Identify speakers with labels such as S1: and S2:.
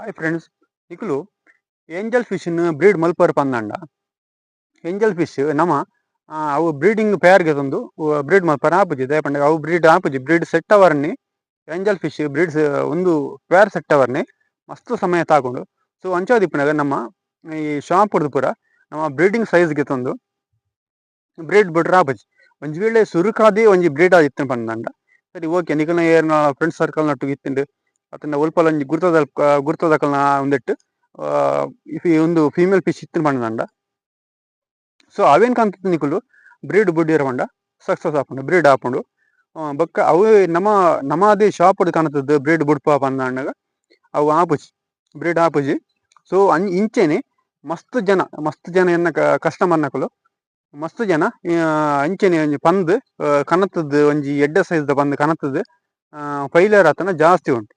S1: Hi friends ಇಕ್ಲು angel ಫಿಶ್ನ breed ಮಲ್ಪರ್ ಪಂದಂಡ ಏಂಜಲ್ ಫಿಶ್ ನಮ ಅವು ಬ್ರೀಡಿಂಗ್ ಪೇರ್ಗೆ ತಂದು ಬ್ರೀಡ್ ಮಲ್ಪರ್ ಆಪುಜಿ ದಯಪಂಡ, ಅವು ಬ್ರೀಡ್ ಆಪುಜಿ ಬ್ರೀಡ್ ಸೆಟ್ ಅವರ್ನಿ ಏಂಜಲ್ ಫಿಶ್ ಬ್ರೀಡ್ಸ್ ಒಂದು ಪೇರ್ ಸೆಟ್ ಅವರ್ನಿ, ಮಸ್ತ್ ಸಮಯ ತಾಕೊಂಡು ಸೊ ಅಂಚಾದಿಪ್ಪನಾಗ ನಮ್ಮ, ಈ ಶಾಪ್ ಪುರ, ನಮ್ಮ ಬ್ರೀಡಿಂಗ್ ಸೈಜ್ಗೆ ತಂದು ಬ್ರೀಡ್ ಬಿಡ್ರ ಆಪುಜಿ ಒಂಜಿ ವೇಳೆ ಸುರುಕಾದಿ ಒಂಜಿ ಬ್ರೀಡ್ ಆದಿತ್ತು ಪಂದಂಡ ಸರಿ, ಓಕೆ ನಿಕಲ್ನ ಏರ್ನ ಫ್ರೆಂಡ್ ಸರ್ಕಲ್ ನಟ್ಟು ಇತ್ತಿಂಡು. ಅತಂಡ ಒಲ್ಪಲ ಒಂಜಿ ಗುರ್ತದ ಗುರ್ತದಕಲ್ನ ಇಫ್ ಈ ಒಂದು ಫೀಮೇಲ್ ಫಿಶ್ ಇತ್ತಿನ ಪಂಡದಂಡ ಸೊ ಅವೇನ್ ಕಾಣ್ತಿತ್ತು ನಿಕುಲು? ಬ್ರೀಡ್ ಬುಡ್ಡಿರ ಪಂಡ ಸಕ್ಸಸ್ ಆಪುಂಡು ಬ್ರೀಡ್ ಆಪುಂಡು ಬಕ್ಕ ಅವು ನಮ್ಮ ನಮ್ಮ ಅದೇ ಶಾಪ್ ಕಾಣ್ತದ್ದು ಬ್ರೀಡ್ ಬುಡ್ಪ ಪಂದಂಡಾಗ ಅವು ಆಪುಜಿ ಬ್ರೀಡ್ ಆಪುಜಿ ಸೊ ಅನ್, ಇಂಚೆನೆ ಮಸ್ತ್ ಜನ ಮಸ್ತ್ ಜನ ಎನ್ನ ಕಸ್ಟಮರ್ ನಕಲು ಮಸ್ತ್ ಜನ ಅಂಚೆನೆ ಒಂಜಿ ಪಂದ್ ಕನತದ್ದು ಒಂಜಿ ಎಡ್ಡೆ ಸೈಜ್ ದ ಪಂದ್ ಕನತದ್ದು ಫೈಲರ್ ಆತನ ಜಾಸ್ತಿ ಉಂಟು.